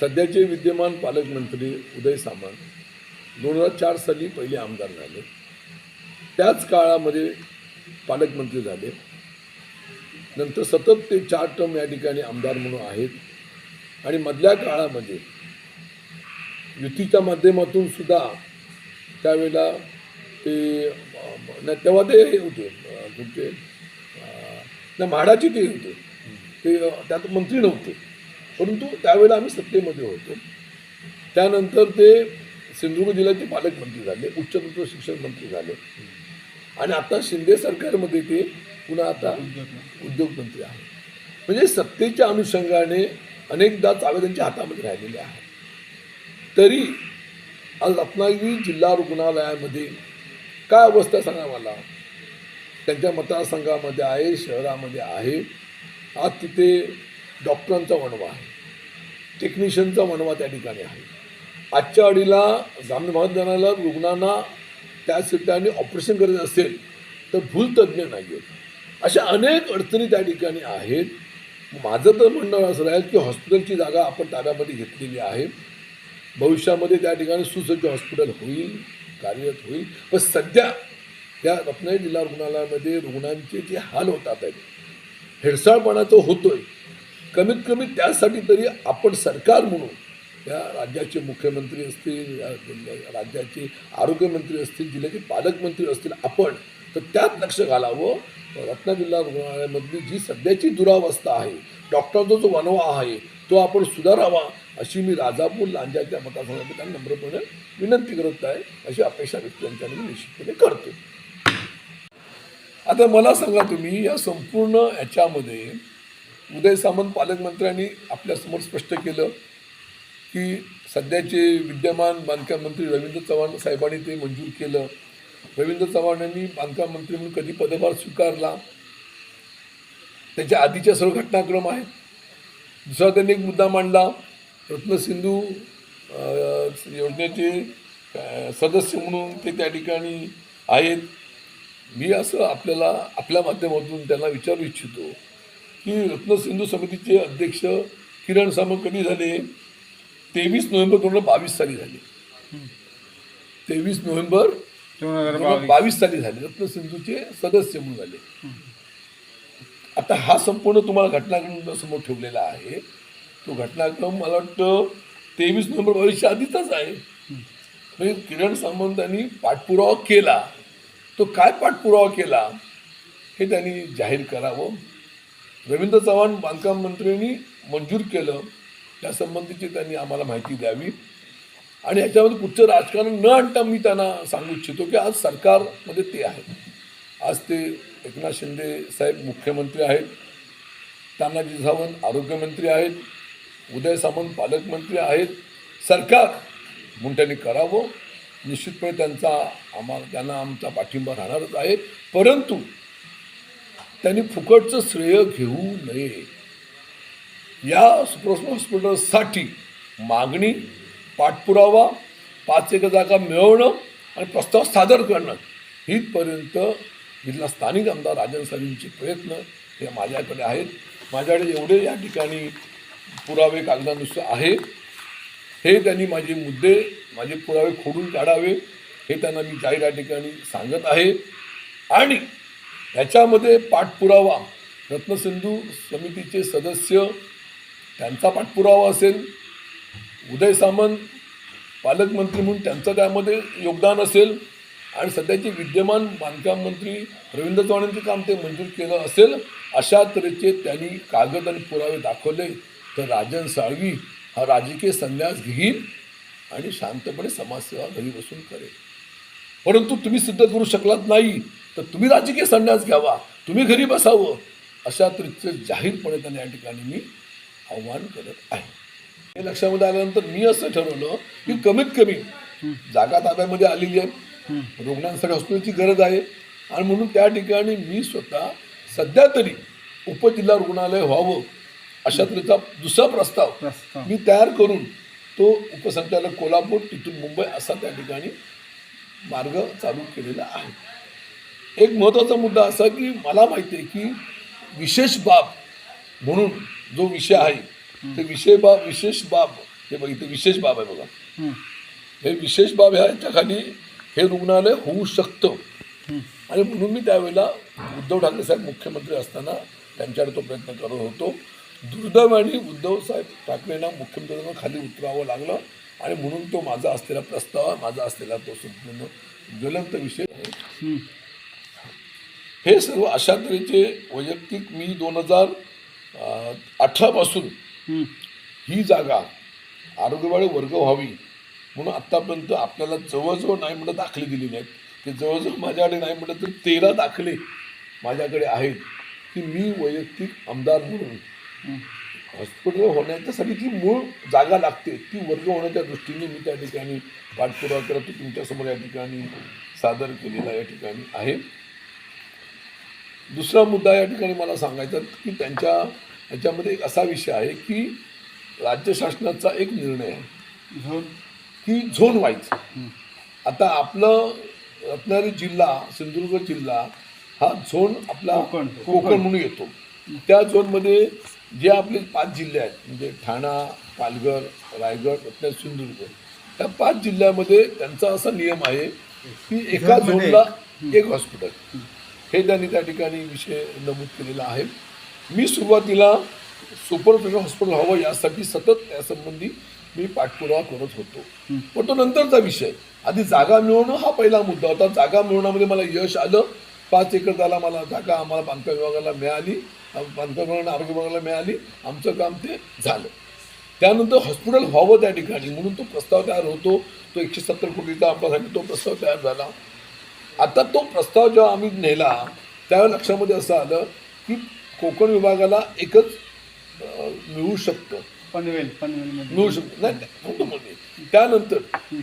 सध्याचे विद्यमान पालकमंत्री उदय सामंत दोन हजार चार साली पहिले आमदार झाले. त्याच काळामध्ये पालकमंत्री झाले. नंतर सतत ते चार टर्म या ठिकाणी आमदार म्हणून आहेत. आणि मधल्या काळामध्ये युतीच्या माध्यमातून सुद्धा त्यावेळेला ते नाही, तेव्हा ते हे होते अं, कुठचे नाही म्हाडाचे ते होते. ते त्यात मंत्री नव्हते. परंतु त्यावेळेला आम्ही सत्तेमध्ये होतो. त्यानंतर ते सिंधुदुर्ग जिल्ह्याचे पालकमंत्री झाले उच्चतंत्र शिक्षण मंत्री झाले. आणि आता शिंदे सरकारमध्ये ते पुन्हा आता उद्योगमंत्री आहे म्हणजे सत्तेच्या अनुषंगाने अनेकदा चावे त्यांच्या हातामध्ये राहिलेले आहेत. तरी आज रत्नागिरी जिल्हा रुग्णालयामध्ये काय अवस्था सांगा मला? त्यांच्या मतदारसंघामध्ये आहे शहरामध्ये आहे. आज तिथे डॉक्टरांचा वणवा आहे. टेक्निशियनचा वणवा त्या ठिकाणी आहे. आजच्या अडीला ग्रामीण भागात रुग्णांना त्या ठिकाणी ऑपरेशन करायचं असेल तर भूलतज्ञ नाही आहेत अशा अनेक अडचणी त्या ठिकाणी आहेत. माझं तर म्हणणं असं राहील की हॉस्पिटलची जागा आपण ताब्यामध्ये घेतलेली आहे. भविष्यामध्ये त्या ठिकाणी सुसज्ज हॉस्पिटल होईल कार्यरत होईल. पण सध्या या रत्नागिरी जिल्हा रुग्णालयामध्ये रुग्णांचे जे हाल होतात आहेत होतो होतोय. कमीत कमी त्यासाठी तरी आपण सरकार म्हणून या राज्याचे मुख्यमंत्री असतील राज्याचे आरोग्यमंत्री असतील जिल्ह्याचे पालकमंत्री असतील आपण तर त्यात लक्ष घालावं. रत्नागिरी जिल्हा रुग्णालयामधली जी सध्याची दुरावस्था आहे डॉक्टरचा जो वनवा आहे तो आपण सुधारावा अशी मी राजापूर लांजाच्या मतदारसंघामध्ये त्यांना नम्रपणे विनंती करत आहे अशी अपेक्षा व्यक्त मी निश्चितपणे करतो. आता मला सांगा तुम्ही या संपूर्ण याच्यामध्ये उदय सामंत पालकमंत्र्यांनी आपल्यासमोर स्पष्ट केलं की सध्याचे विद्यमान बांधकाम मंत्री रवींद्र चव्हाण साहेबांनी ते मंजूर केलं. रवींद्र चव्हाण यांनी बांधकाम मंत्री म्हणून कधी पदभार स्वीकारला? त्याच्या आधीच्या सर्व घटनाक्रम आहेत. दुसरा त्यांनी एक मुद्दा मांडला. रत्नसिंधू योजनेचे सदस्य म्हणून ते त्या ठिकाणी आहेत. मी असं आपल्याला आपल्या माध्यमातून त्यांना विचारू इच्छितो. की रत्नसिंधू समितीचे अध्यक्ष किरण सामंत कधी झाले? तेवीस नोव्हेंबर दोन हजार बावीस साली झाले. तेवीस नोव्हेंबर दोन हजार बावीस. साली झाले. रत्नसिंधूचे सदस्य म्हणून झाले आता हा संपूर्ण तुम्हाला घटनाक्रम समोर ठेवलेला आहे. तो घटनाक्रम मला वाटतं तेवीस नोव्हेंबर बावीसच्या आधीचाच आहे. म्हणजे किरण सामंतांनी पाठपुरावा केला. तो काय पाठपुरावा केला? हे त्यांनी जाहीर करावं. रवींद्र चव्हाण बांधकाम मंत्र्यांनी मंजूर केलं त्यासंबंधीची त्यांनी आम्हाला माहिती द्यावी. आणि याच्यामध्ये कुठचं राजकारण न आणता मी त्यांना सांगू इच्छितो की आज सरकारमध्ये ते आहेत. आज ते एकनाथ शिंदे साहेब मुख्यमंत्री आहेत तानाजी सावंत आरोग्यमंत्री आहेत उदय सामंत पालकमंत्री आहेत. सरकार म्हणून त्यांनी करावं. निश्चितपणे त्यांचा आम्हाला त्यांना आमचा पाठिंबा राहणारच आहे. परंतु त्यांनी फुकटचं श्रेय घेऊ नये. या सुप्रश्न हॉस्पिटलसाठी मागणी पाठपुरावा पाच एक जागा मिळवणं आणि प्रस्ताव सादर करणं हितपर्यंत इथला स्थानिक आमदार राजन साहेबांचे प्रयत्न हे माझ्याकडे आहेत. माझ्याकडे एवढे या ठिकाणी पुरावे कागदानुसार आहे. हे त्यांनी माझे मुद्दे माझे पुरावे खोडून काढावे. हे त्यांना मी जाहीर या ठिकाणी सांगत आहे. आणि ह्याच्यामध्ये पाठपुरावा रत्नसिंधू समितीचे सदस्य त्यांचा पाठपुरावा असेल. उदय सामंत पालकमंत्री म्हणून त्यांचं त्यामध्ये योगदान असेल. आणि सध्याचे विद्यमान बांधकाम मंत्री रवींद्र चव्हाणांचे काम ते मंजूर केलं असेल अशा तऱ्हेचे त्यांनी कागद आणि पुरावे दाखवले. तर राजन साळवी हा राजकीय संन्यास घेईल आणि शांतपणे समाजसेवा घरी बसून करेल. परंतु तुम्ही सिद्ध करू शकलात नाही. तर तुम्ही राजकीय संन्यास घ्यावा. तुम्ही घरी बसावं. अशा तऱ्हेचं जाहीरपणे त्यांना या ठिकाणी मी आव्हान करत आहे. हे लक्षामध्ये आल्यानंतर मी असं ठरवलं की कमीत कमी जागा ताब्यामध्ये आलेली आहे. रुग्णांसाठी हॉस्पिटलची गरज आहे. आणि म्हणून त्या ठिकाणी मी स्वतः सध्या तरी उपजिल्हा रुग्णालय व्हावं अशा तऱ्हेचा दुसरा प्रस्ताव. मी तयार करून तो उपसंचालक कोल्हापूर तिथून मुंबई असा त्या ठिकाणी मार्ग चालू केलेला आहे. एक महत्त्वाचा मुद्दा असा की मला माहिती आहे की विशेष बाब म्हणून जो विषय आहे ते विषय बाब विशेष बाब हे बघ इथे विशेष बाब आहे बघा. हं, विशेष बाब ह्याच्या खाली हे रुग्णालय होऊ शकतं. आणि म्हणून मी त्यावेळेला उद्धव ठाकरे साहेब मुख्यमंत्री असताना त्यांच्याकडे तो प्रयत्न करत होतो. दुर्दैवाने उद्धव साहेब ठाकरेंना मुख्यमंत्र्यांना खाली उतरावं लागलं आणि म्हणून तो माझा असलेला प्रस्ताव माझा असलेला तो संपूर्ण ज्वलंत विषय आहे. हं, सर्व अशा तऱ्हेचे वैयक्तिक मी दोन हजार अठरापासून हं. जागा आरोग्यवाडी वर्ग व्हावी म्हणून आत्तापर्यंत आपल्याला जवळजवळ नाही म्हणत दाखले दिलेले आहेत ते जवळजवळ माझ्याकडे नाही म्हणत तर तेरा दाखले माझ्याकडे आहेत की मी वैयक्तिक आमदार म्हणून. हॉस्पिटल होण्याच्यासाठी जी मूळ जागा लागते ती वर्ग होण्याच्या दृष्टीने मी त्या ठिकाणी पाठपुरावा करत तुमच्यासमोर या ठिकाणी सादर केलेला या ठिकाणी आहे दुसरा मुद्दा या ठिकाणी मला सांगायचा की त्यांच्या याच्यामध्ये एक असा विषय आहे की राज्य शासनाचा एक निर्णय आहे. झोन? की झोन वाईज. आता आपलं रत्नागिरी जिल्हा सिंधुदुर्ग जिल्हा हा झोन आपला कोकण. कोकण. म्हणून येतो. त्या झोनमध्ये जे आपले पाच जिल्हे आहेत म्हणजे ठाणा पालघर रायगड रत्नागिरी सिंधुदुर्ग त्या पाच जिल्ह्यामध्ये त्यांचा असा नियम आहे की एका झोनला एक. हॉस्पिटल. हे त्यांनी त्या ठिकाणी विषय नमूद केलेला आहे. मी सुरुवातीला सुपर स्पेशल हॉस्पिटल हवं यासाठी सतत त्यासंबंधी मी पाठपुरावा करत होतो. पण तो नंतरचा विषय आधी जागा मिळवणं हा पहिला मुद्दा होता. जागा मिळवण्यामध्ये मला यश आलं. पाच एकर त्याला मला जागा आम्हाला बांधकाम विभागाला मिळाली. बांधकाम विभागाला आरोग्य विभागाला मिळाली. आमचं काम ते झालं. त्यानंतर हॉस्पिटल व्हावं त्या ठिकाणी म्हणून तो प्रस्ताव तयार होतो. तो एकशे सत्तर कोटीचा आपल्यासाठी तो प्रस्ताव तयार झाला. आता तो प्रस्ताव जेव्हा आम्ही नेला त्यावेळेला लक्षामध्ये असं आलं की कोकण विभागाला एकच मिळू शकतं पनवेल पनवेलमध्ये मिळू शकतं नाही नाही. त्यानंतर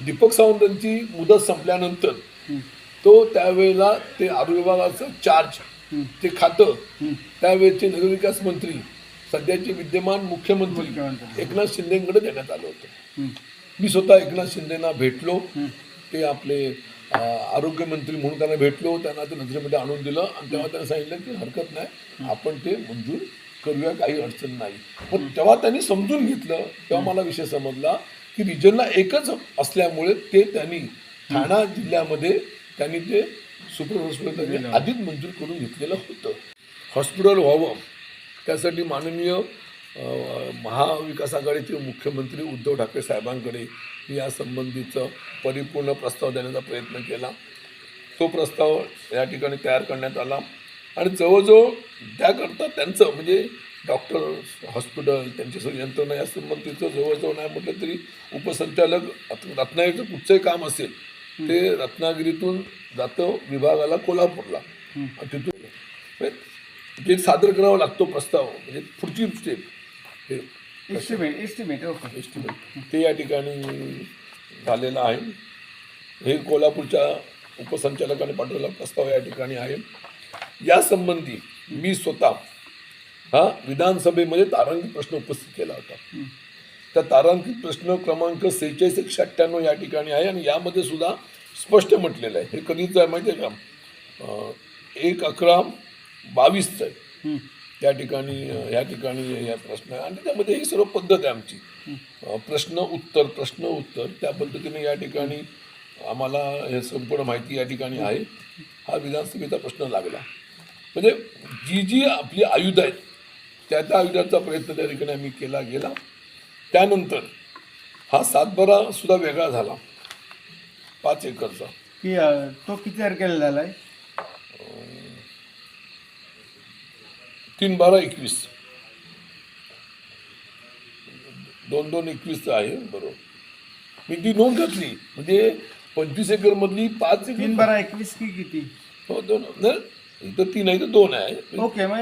दीपक सावंतांची मुदत संपल्यानंतर तो त्यावेळेला ते आरोग्य विभागाचं चार्ज. ते खातं. त्यावेळेचे नगरविकास मंत्री सध्याचे विद्यमान मुख्यमंत्री मुख्यमंत्री. एकनाथ शिंदेकडे देण्यात आलं होतं मी स्वतः एकनाथ शिंदेना भेटलो. ते आपले आरोग्यमंत्री म्हणून त्यांना भेटलो त्यांना ते नजरेमध्ये आणून दिलं आणि तेव्हा त्यांना सांगितलं की हरकत नाही आपण ते मंजूर करूया काही अडचण नाही. पण तेव्हा त्यांनी समजून घेतलं तेव्हा मला विषय समजला की रिजनला एकच असल्यामुळे ते त्यांनी ठाणा जिल्ह्यामध्ये त्यांनी ते सुपर हॉस्पिटल त्यांनी आधीच मंजूर करून घेतलेलं होतं. हॉस्पिटल व्हावं त्यासाठी माननीय महाविकास आघाडीचे मुख्यमंत्री उद्धव ठाकरे साहेबांकडे या संबंधीचं परिपूर्ण प्रस्ताव देण्याचा प्रयत्न केला. तो प्रस्ताव या ठिकाणी तयार करण्यात आला. आणि जवळजवळ त्याकरता त्यांचं म्हणजे डॉक्टर हॉस्पिटल त्यांची सगळी यंत्रणा या संबंधीचं जवळजवळ नाही म्हटलं तरी उपसंचालक रत्न- रत्नागिरीचं कुठचंही काम असेल ते रत्नागिरीतून जातं विभागाला कोल्हापूरला. आणि तिथून म्हणजे सादर करावा लागतो प्रस्ताव म्हणजे पुढची स्टेप हे एस्टिमेट एस्टिमेट ओके एस्टिमेट ते या ठिकाणी झालेलं आहे. हे कोल्हापूरच्या उपसंचालकाने पाठवलेला प्रस्ताव या ठिकाणी आहे. यासंबंधी मी स्वतः हा विधानसभेमध्ये तारांकित प्रश्न उपस्थित केला होता. त्या तारांकित प्रश्न क्रमांक सेहेचाळीस एकशे अठ्ठ्याण्णव या ठिकाणी आहे आणि यामध्ये सुद्धा स्पष्ट म्हटलेलं आहे. हे कधीच आहे माहिती आहे का? एक अकरा बावीसचं आहे त्या ठिकाणी या ठिकाणी या प्रश्न आहे आणि त्यामध्ये ही सर्व पद्धत आहे आमची. प्रश्न उत्तर प्रश्न उत्तर. त्या पद्धतीने या ठिकाणी आम्हाला हे संपूर्ण माहिती या ठिकाणी आहे. हा विधानसभेचा प्रश्न लागला. म्हणजे जी जी आपली आयुध आहेत त्या त्या आयुधाचा प्रयत्न त्या ठिकाणी आम्ही केला गेला. त्यानंतर हा सातबारा सुद्धा वेगळा झाला. पाच एकरचा. की तो किती तारखेला झाला आहे तीन बारा एकवीस. दोन दोन एकवीसचं आहे बरोबर. मी ती नोंद घातली. म्हणजे पंचवीस एकर मधली पाच तीन बारा एकवीस की किती? हो दोन. नाही इथं तीन आहे तर दोन आहे. ओके मग